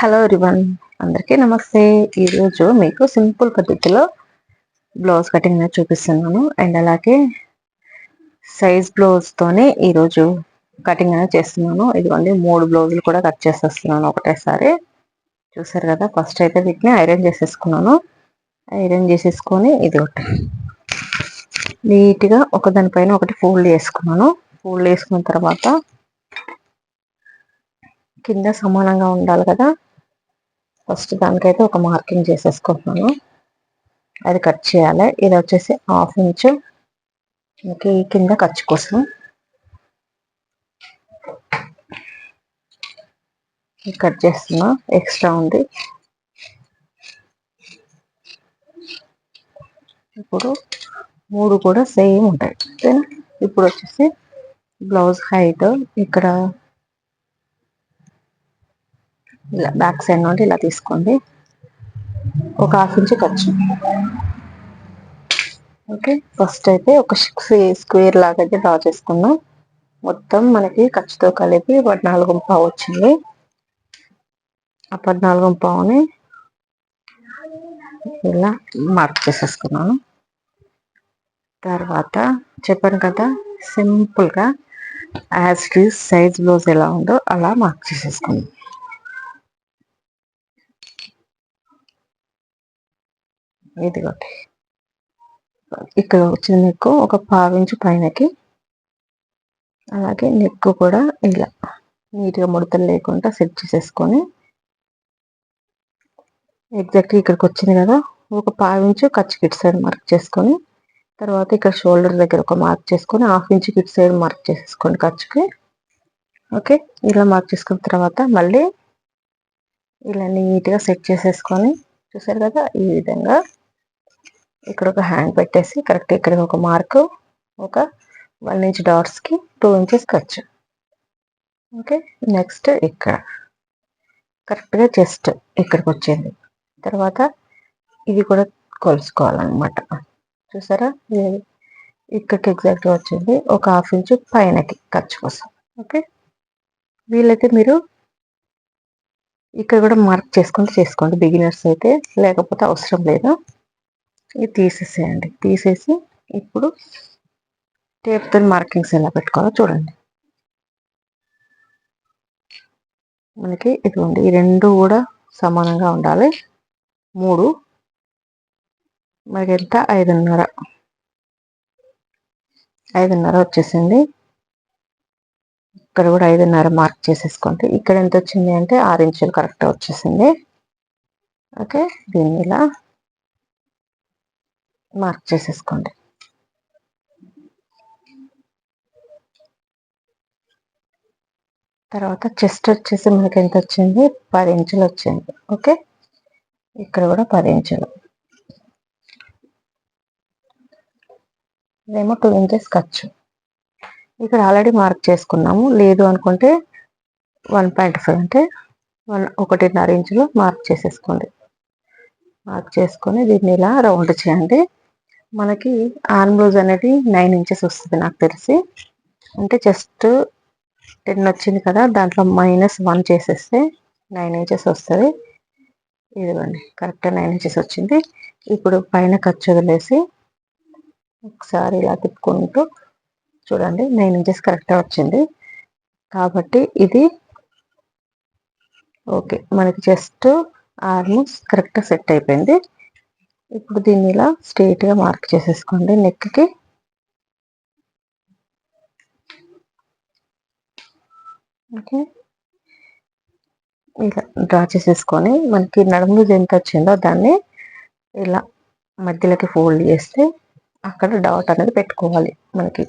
Hello రివన్ అందరికీ నమస్తే. ఈరోజు మీకు సింపుల్ పద్ధతిలో బ్లౌజ్ కటింగ్ అనేది చూపిస్తున్నాను. అండ్ అలాగే సైజ్ బ్లౌజ్తోనే ఈరోజు కటింగ్ అనేది చేస్తున్నాను. ఇదిగోండి మూడు బ్లౌజులు కూడా కట్ చేసేస్తున్నాను ఒకటేసారి. చూసారు కదా ఫస్ట్ అయితే వీటిని ఐరన్ చేసేసుకున్నాను. ఐరన్ చేసేసుకొని ఇది ఒకటి. నీట్గా ఒకదానిపైన ఒకటి ఫోల్డ్ చేసుకున్నాను. ఫోల్డ్ చేసుకున్న తర్వాత కింద సమానంగా ఉండాలి కదా. ఫస్ట్ దానికైతే ఒక మార్కింగ్ చేసేసుకుంటున్నాను. అది కట్ చేయాలి. ఇది వచ్చేసి హాఫ్ ఇంచ్. ఇంక కింద ఖర్చు కోసం. కట్ చేస్తున్నా. ఎక్స్ట్రా ఉంది. ఇప్పుడు మూడు కూడా సేమ్ ఉంటాయి. ఇప్పుడు వచ్చేసి బ్లౌజ్ హైట్ ఇక్కడ ఇలా బ్యాక్ సైడ్ నుండి ఇలా తీసుకోండి. ఒక హాఫ్ ఇంచ్ ఖర్చు ఓకే ఫస్ట్ అయితే ఒక సిక్స్ స్క్వేర్ లాగా అయితే డ్రా చేసుకుందాం. మొత్తం మనకి ఖర్చుతో కలిపి పద్నాలుగు పావు వచ్చింది. ఆ పద్నాలుగు పావుని ఇలా మార్క్ చేసేసుకున్నాను. తర్వాత చెప్పాను కదా సింపుల్గా యాజ్ సైజ్ బ్లౌజ్ ఎలా ఉందో అలా మార్క్ చేసేసుకున్నాను ఇదిగోటి ఇక్కడ వచ్చిన నెక్కు ఒక పావించు పైనకి అలాగే నెక్కు కూడా ఇలా నీట్గా ముడతలు లేకుండా సెట్ చేసేసుకొని ఎగ్జాక్ట్గా ఇక్కడికి వచ్చింది కదా ఒక పావించు ఖర్చు కిట్ సైడ్ మార్క్ చేసుకొని తర్వాత ఇక్కడ షోల్డర్ దగ్గర ఒక మార్క్ చేసుకొని half inch kit side mark చేసేసుకోండి ఖర్చుకి ఓకే ఇలా మార్క్ చేసుకున్న తర్వాత మళ్ళీ ఇలా నీట్గా సెట్ చేసేసుకొని చూసారు కదా ఈ విధంగా ఇక్కడ ఒక హ్యాండ్ పెట్టేసి కరెక్ట్ ఇక్కడ ఒక మార్క్ ఒక వన్ ఇంచ్ డాట్స్కి టూ ఇంచెస్ ఖర్చు ఓకే నెక్స్ట్ ఇక్కడ. కరెక్ట్గా చెస్ట్ ఇక్కడికి వచ్చింది తర్వాత ఇది కూడా కొలుసుకోవాలన్నమాట. చూసారా? ఇక్కడికి ఎగ్జాక్ట్గా వచ్చింది. ఒక హాఫ్ ఇంచ్ పైనకి ఖర్చు కోసం. ఓకే వీలైతే మీరు ఇక్కడ కూడా మార్క్ చేసుకుంటూ చేసుకోండి. బిగినర్స్ అయితే లేకపోతే అవసరం లేదు. ఇది తీసేసేయండి. తీసేసి ఇప్పుడు టేప్తో మార్కింగ్స్ ఎలా పెట్టుకోవాలో చూడండి. మనకి ఇది ఉంది ఈ రెండు కూడా సమానంగా ఉండాలి. మూడు మనకి ఎంత? ఐదున్నర. ఐదున్నర వచ్చేసింది. ఇక్కడ కూడా ఐదున్నర మార్క్ చేసేసుకోండి. ఇక్కడ ఎంత వచ్చింది అంటే ఆరు ఇంచులు కరెక్ట్గా వచ్చేసింది. ఓకే దీన్ని ఇలా మార్క్ చేసేసుకోండి. తర్వాత చెస్ట్ వచ్చేసి మనకి ఎంత వచ్చింది? పది ఇంచులు వచ్చింది. ఓకే? ఇక్కడ కూడా పది ఇంచులు. ఇదేమో టూ ఇంచెస్ ఖర్చు. ఇక్కడ ఆల్రెడీ మార్క్ చేసుకున్నాము. లేదు అనుకుంటే వన్ పాయింట్ ఫైవ్ అంటే వన్ ఒకటిన్నర ఇంచులు మార్క్ చేసేసుకోండి. మార్క్ చేసుకొని దీన్ని ఇలా రౌండ్ చేయండి. మనకి ఆన్ బ్లౌజ్ అనేది నైన్ ఇంచెస్ వస్తుంది నాకు తెలిసి. అంటే జస్ట్ టెన్ వచ్చింది కదా దాంట్లో మైనస్ వన్ చేసేస్తే నైన్ ఇంచెస్ వస్తుంది. ఇదిగోండి కరెక్ట్గా నైన్ ఇంచెస్ వచ్చింది. ఇప్పుడు పైన ఖర్చు వదిలేసి ఒకసారి ఇలా తిప్పుకుంటూ చూడండి నైన్ ఇంచెస్ కరెక్ట్గా వచ్చింది. కాబట్టి ఇది ఓకే మనకి జస్ట్ ఆర్మ్స్ కరెక్ట్గా సెట్ అయిపోయింది. ఇప్పుడు దీన్ని ఇలా స్ట్రైట్గా మార్క్ చేసేసుకోండి. నెక్కి ఓకే ఇలా డ్రా చేసేసుకొని మనకి నడుము ఎంత వచ్చిందో దాన్ని ఇలా మధ్యలోకి ఫోల్డ్ చేస్తే అక్కడ డాట్ అనేది పెట్టుకోవాలి మనకి.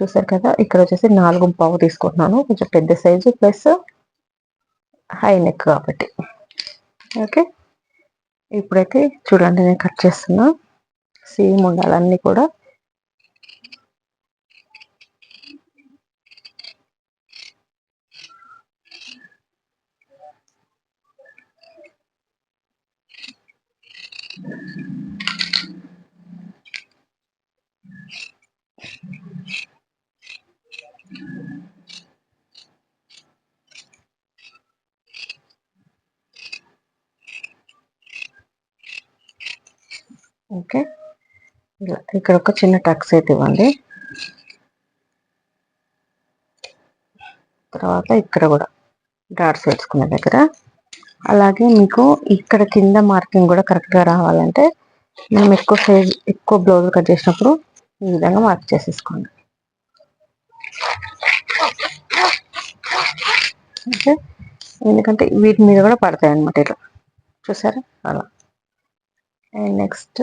చూసారు కదా? ఇక్కడ వచ్చేసి నాలుగు పావు తీసుకుంటున్నాను. కొంచెం పెద్ద సైజు ప్లస్ హై నెక్ కాబట్టి. ఓకే ఇప్పుడైతే చూడండి నేను కట్ చేస్తున్నా సేమ్ ఉండాలి అన్ని కూడా Thank you. ఇలా ఇక్కడ ఒక చిన్న టక్స్ అయితే ఇవ్వండి. తర్వాత ఇక్కడ కూడా డాట్స్ వేసుకున్న దగ్గర. అలాగే మీకు ఇక్కడ కింద మార్కింగ్ కూడా కరెక్ట్గా రావాలంటే మనం ఎక్కువ సైజ్ ఎక్కువ బ్లౌజ్ కట్ చేసినప్పుడు ఈ విధంగా మార్క్ చేసేసుకోండి. ఓకే. ఎందుకంటే వీటి మీద కూడా పడతాయి అన్నమాట ఇట్లా. చూసారా? అలా. అండ్ నెక్స్ట్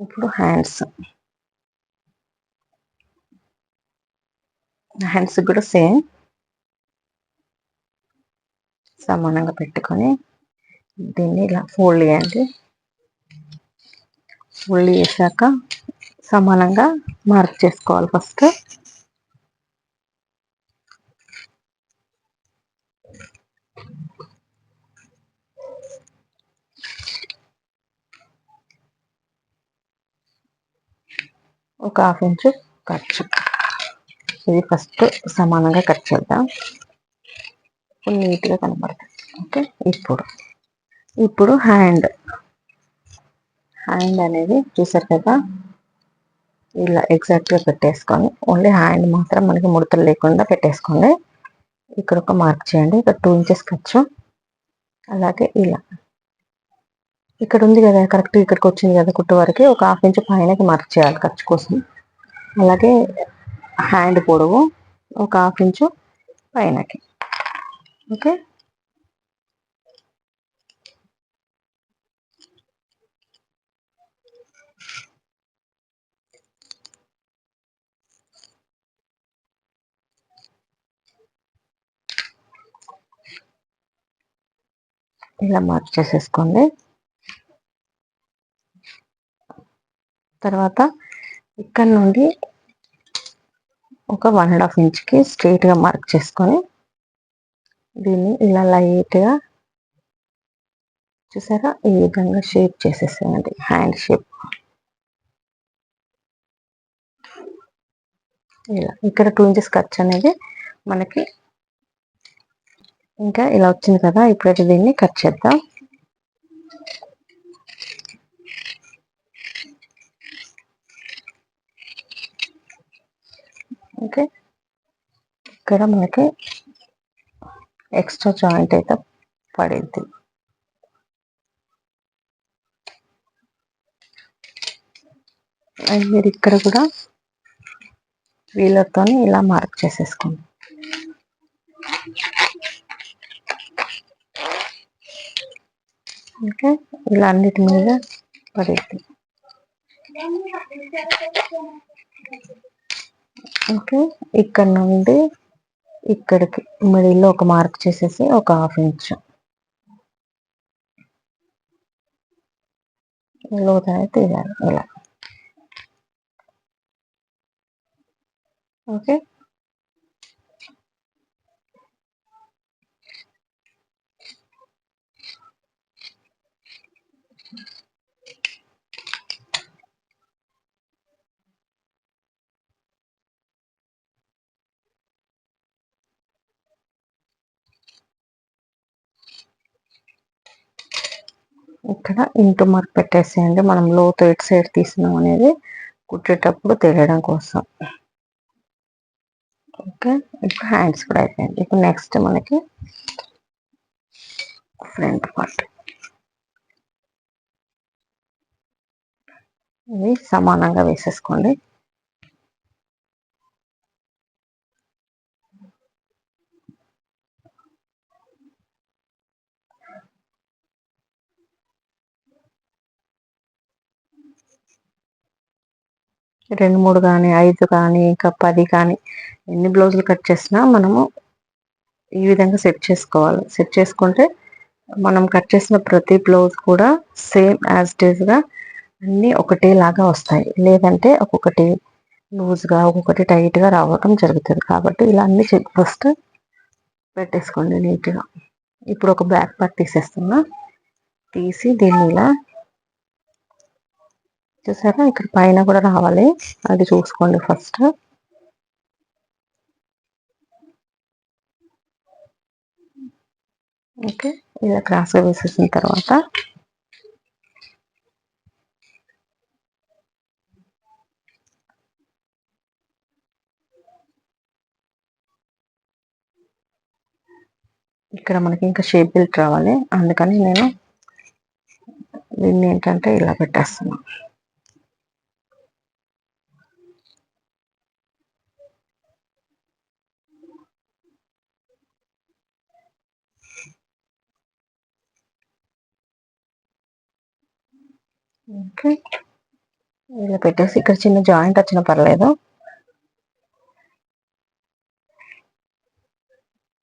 ఇప్పుడు హ్యాండ్స్ హ్యాండ్స్ కూడా సేమ్ సమానంగా పెట్టుకొని దీన్ని ఇలా ఫోల్డ్ చేయండి. ఫోల్డ్ చేశాక సమానంగా మార్క్ చేసుకోవాలి ఫస్ట్ ఒక హాఫ్ ఇంచు ఖర్చు ఇది ఫస్ట్ సమానంగా కట్ చేద్దాం. ఇప్పుడు నీట్గా కనబడుతుంది. ఓకే ఇప్పుడు ఇప్పుడు హ్యాండ్ హ్యాండ్ అనేది చూసారు కదా? ఇలా ఎగ్జాక్ట్గా పెట్టేసుకొని ఓన్లీ హ్యాండ్ మాత్రం మనకి ముడతలు లేకుండా పెట్టేసుకోండి. ఇక్కడ ఒక మార్క్ చేయండి. ఇక్కడ టూ ఇంచెస్ ఖర్చు అలాగే ఇలా. ఇక్కడ ఉంది కదా కరెక్ట్ ఇక్కడికి వచ్చింది కదా కుట్టు వరకు ఒక హాఫ్ ఇంచ్ పైనకి మార్క్ చేయాలి ఖర్చు కోసం. అలాగే హ్యాండ్ పొడవు ఒక హాఫ్ ఇంచు పైనకి. ఓకే? ఇలా మార్క్ చేసేసుకోండి తర్వాత ఇక్కడ నుండి ఒక వన్ అండ్ హాఫ్ ఇంచ్కి స్ట్రైట్గా మార్క్ చేసుకొని దీన్ని ఇలా లైట్గా చూసారా? ఈ విధంగా షేప్ చేసేసేయండి. హ్యాండ్ షేప్ ఇలా. ఇక్కడ టూ ఇంచెస్ ఖర్చు అనేది మనకి ఇంకా ఇలా వచ్చింది కదా? ఇప్పుడైతే దీన్ని కట్ చేద్దాం. ఓకే ఇక్కడ మనకి ఎక్స్ట్రా జాయింట్ అయితే పడింది. అండ్ మీరు ఇక్కడ కూడా వీళ్ళతో ఇలా మార్క్ చేసేసుకోండి. ఓకే? ఇలా అన్నిటి మీద పడింది. ఓకే ఇక్కడ నుండి ఇక్కడికి మిడిల్లో ఒక మార్క్ చేసేసి ఒక హాఫ్ ఇంచ్. లోతైతే తీయాలి ఇలా. ఓకే. ఇక్కడ ఇంటూ మార్క్ పెట్టేసేయండి. మనం లోతు ఎటు సైడ్ తీసినాం అనేది కుట్టేటప్పుడు తెలియడం కోసం. ఓకే? ఇప్పుడు హ్యాండ్స్ కూడా అయిపోయింది. ఇప్పుడు నెక్స్ట్ మనకి ఫ్రంట్ పార్ట్. ఇవి సమానంగా వేసేసుకోండి. రెండు మూడు కానీ ఐదు కానీ ఇంకా పది కానీ ఎన్ని బ్లౌజులు కట్ చేసినా మనము ఈ విధంగా సెట్ చేసుకోవాలి. సెట్ చేసుకుంటే మనం కట్ చేసిన ప్రతి బ్లౌజ్ కూడా సేమ్ యాజ్ డేజ్గా అన్నీ ఒకటేలాగా వస్తాయి. లేదంటే ఒక్కొక్కటి లూజ్గా ఒక్కొక్కటి టైట్గా రావడం జరుగుతుంది. కాబట్టి ఇలా అన్ని ఫస్ట్ పెట్టేసుకోండి నీట్గా. ఇప్పుడు ఒక బ్యాక్ పార్ట్ తీసేస్తున్నా. తీసి దీన్ని ఇలా చూసారా? ఇక్కడ పైన కూడా రావాలి. అది చూసుకోండి ఫస్ట్. ఓకే. ఇలా క్రాస్గా వేసేసిన తర్వాత. ఇక్కడ మనకి ఇంకా షేప్ బిల్ట్ రావాలి. అందుకని నేను దీన్ని ఏంటంటే ఇలా పెట్టేస్తున్నాను ఓకే. ఇలా పెట్టేసి ఇక్కడ చిన్న జాయింట్ వచ్చిన పర్లేదు.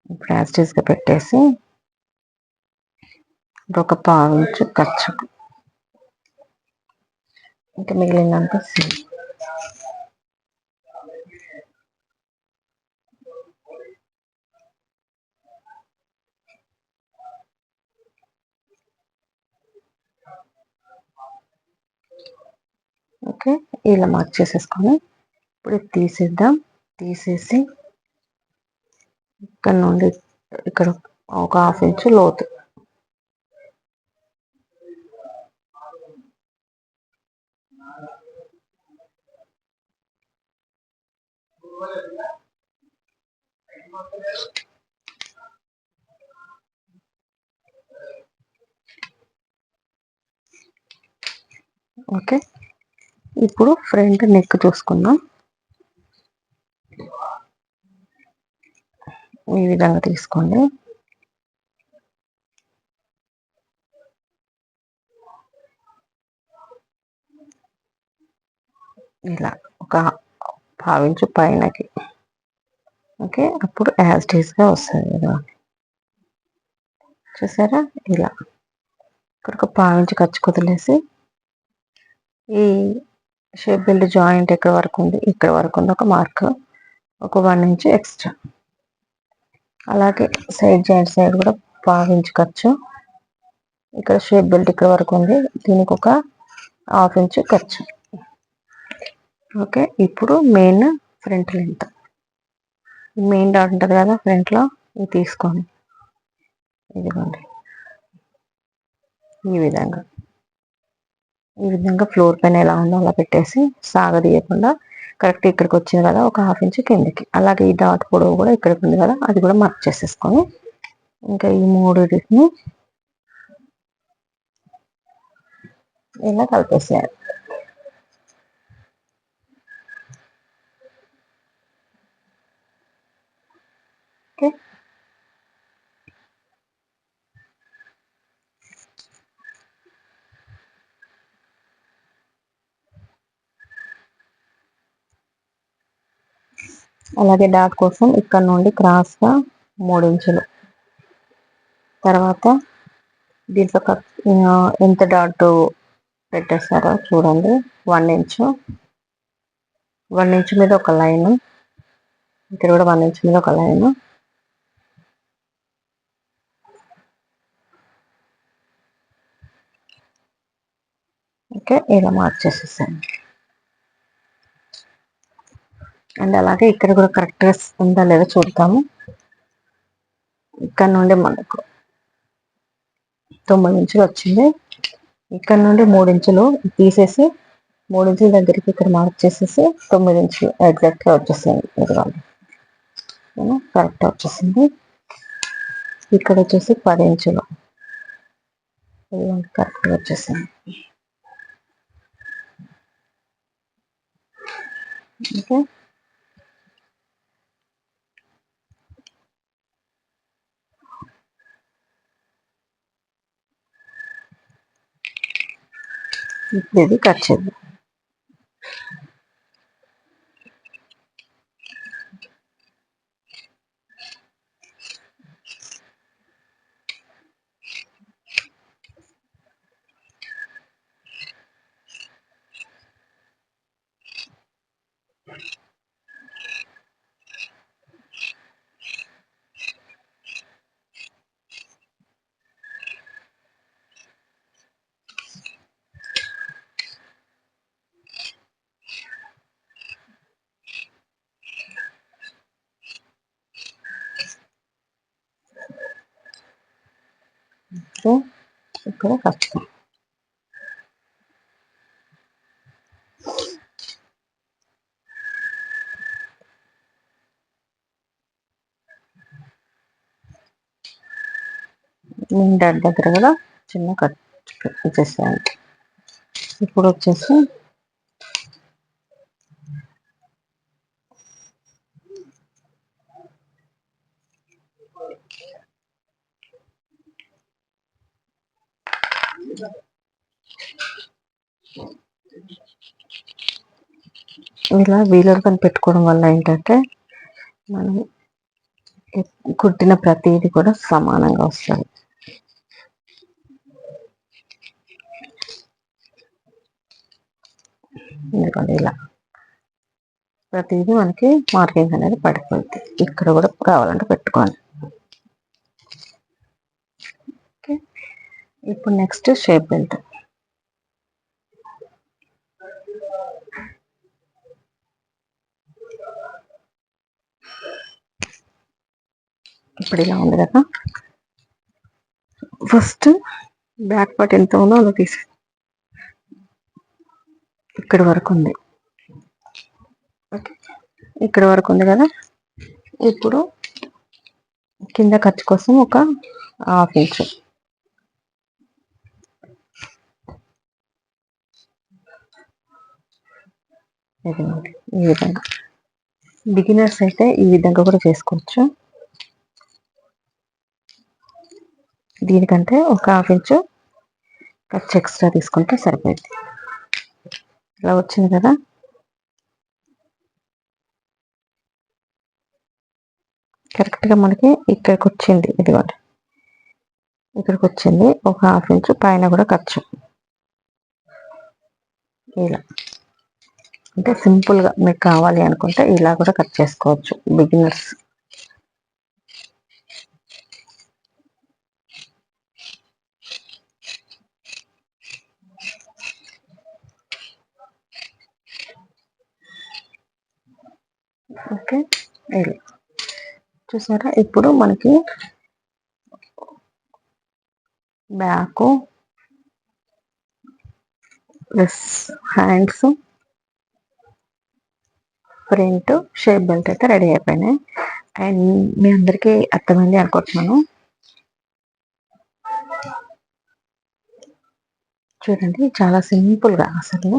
ఇప్పుడు యాస్టీస్గా పెట్టేసి ఇప్పుడు ఒక పావుంచు ఖర్చు. ఇంకా మిగిలినంత సీ ఓకే ఇలా మార్క్ చేసేసుకొని ఇప్పుడు తీసేద్దాం. తీసేసి ఇక్కడ నుండి ఇక్కడ ఒక హాఫ్ ఇంచు లోతు. ఓకే. ఇప్పుడు ఫ్రంట్ నెక్ చూసుకుందాం. ఈ విధంగా తీసుకోండి. ఇలా ఒక పావించు పైనకి. ఓకే అప్పుడు యాజ్గా వస్తుంది కదా. చూసారా? ఇలా. ఇక్కడ ఒక పావించి ఖర్చు కుదిలేసి ఈ షేప్ బెల్ట్ జాయింట్ ఎక్కడ వరకు ఉంది? ఇక్కడ వరకు ఉంది. ఒక మార్క్. ఒక వన్ ఇంచ్ ఎక్స్ట్రా. అలాగే సైడ్ జాయింట్ సైడ్ కూడా పావించి ఖర్చు ఇక్కడ షేప్ బెల్ట్ ఇక్కడ వరకు ఉంది. దీనికి ఒక హాఫ్ ఇంచ్ ఖర్చు. ఓకే. ఇప్పుడు main front length. Main dot ఉంటుంది కదా ఫ్రంట్లో ఇది తీసుకోండి. ఇదిగోండి. ఈ విధంగా. ఈ విధంగా ఫ్లోర్ పైన ఎలా ఉందో అలా పెట్టేసి సాగదీయకుండా కరెక్ట్ ఇక్కడికి వచ్చింది కదా ఒక హాఫ్ ఇంచ్ కిందకి. అలాగే ఈ డాట్ పొడవు కూడా ఇక్కడికి ఉంది కదా అది కూడా మార్క్ చేసేసుకొని ఇంకా ఈ మూడుని ఇలా కలిపేసేయాలి ఓకే అలాగే డాట్ కోసం ఇక్కడ నుండి క్రాస్గా మూడు ఇంచులు. తర్వాత దీంట్లో ఎంత డాట్ పెట్టేస్తారో చూడండి. One inch. వన్ ఇంచ్ మీద ఒక లైన్. ఇక్కడ కూడా వన్ ఇంచ్ మీద ఒక లైన్. ఓకే ఇలా మార్క్ చేసేసాను అండ్ అలాగే ఇక్కడ కూడా కరెక్ట్గా ఉందా లేదా చూద్దాము. ఇక్కడ నుండి మనకు తొమ్మిది ఇంచులు వచ్చింది. ఇక్కడ నుండి మూడు ఇంచులు తీసేసి మూడు ఇంచుల దగ్గరికి ఇక్కడ మార్క్ చేసేసి తొమ్మిది ఇంచులు ఎగ్జాక్ట్గా వచ్చేసింది. ఇదిగోండి. కరెక్ట్ వచ్చేసింది. ఇక్కడ వచ్చేసి పది ఇంచులు. ఇదిగోండి కరెక్ట్గా వచ్చేసింది. ఓకే? ఇది కట్ చేద్దాం సో ఇక్కడ కష్టం నిండా దగ్గర కూడా చిన్న కట్ చేసేయాలి ఇప్పుడు వచ్చేసి ఇలా వీలర్ పని పెట్టుకోవడం వల్ల ఏంటంటే మనం కుట్టిన ప్రతిదీ కూడా సమానంగా వస్తుంది. ఎందుకంటే ఇలా. ప్రతిదీ మనకి మార్కింగ్ అనేది పడిపోద్ది ఇక్కడ కూడా కావాలంటే పెట్టుకోండి ఓకే ఇప్పుడు నెక్స్ట్ షేప్ బెల్ట్ ఇప్పుడు ఇలా ఉంది కదా. ఫస్ట్ బ్యాక్ పార్ట్ ఎంత ఉందో అలా తీసి ఇక్కడ వరకు ఉంది. ఓకే ఇక్కడ వరకు ఉంది కదా. ఇప్పుడు కింద ఖర్చు కోసం ఒక హాఫ్ ఇంచ్ ఈ విధంగా. బిగినర్స్ అయితే ఈ విధంగా కూడా చేసుకోవచ్చు. దీనికంటే ఒక హాఫ్ ఇంచు ఖర్చు ఎక్స్ట్రా తీసుకుంటే సరిపోయింది. ఇలా వచ్చింది కదా? కరెక్ట్గా మనకి ఇక్కడికి వచ్చింది ఇదిగోండి. ఇక్కడికి వచ్చింది ఒక హాఫ్ ఇంచ్ పైన కూడా ఖర్చు ఇలా. అంటే సింపుల్గా మీకు కావాలి అనుకుంటే ఇలా కూడా కట్ చేసుకోవచ్చు. Beginners okay. ఇలా. చూసారా? ఇప్పుడు మనకి back. Plus hands. Print shape belt అయితే రెడీ అయిపోయినాయి. అండ్ మీ అందరికీ అర్థమైంది అనుకుంటున్నాను. చూడండి చాలా సింపుల్గా అసలు.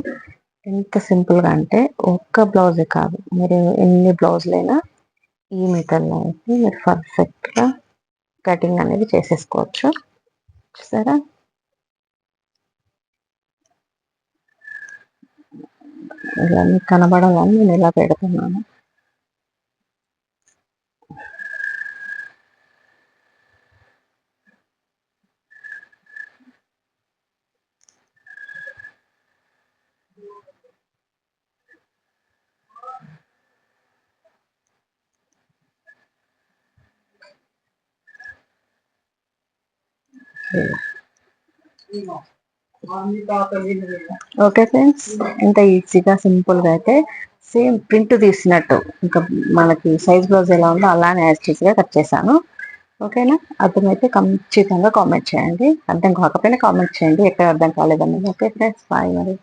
ఎంత సింపుల్గా అంటే ఒక్క బ్లౌజే కాదు. మీరు ఎన్ని బ్లౌజులైనా ఈ మెథడ్లో అయితే మీరు పర్ఫెక్ట్గా కటింగ్ అనేది చేసేసుకోవచ్చు. చూసారా ఇలా మీకు కనబడాలని నేను ఇలా పెడుతున్నాను. ఓకే ఫ్రెండ్స్ ఇంత ఈజీగా సింపుల్గా అయితే సేమ్ ప్రింట్ తీసినట్టు. ఇంకా మనకి సైజ్ బ్లౌజ్ ఎలా ఉందో అలానే యాజ్ కట్ చేశాను. ఓకేనా అర్థమైతే ఖచ్చితంగా కామెంట్ చేయండి. అర్థం కాకపోయినా కామెంట్ చేయండి. ఎక్కడ అర్థం కాలేదన్నది. ఓకే ఫ్రెండ్స్ బాయ్ మరి.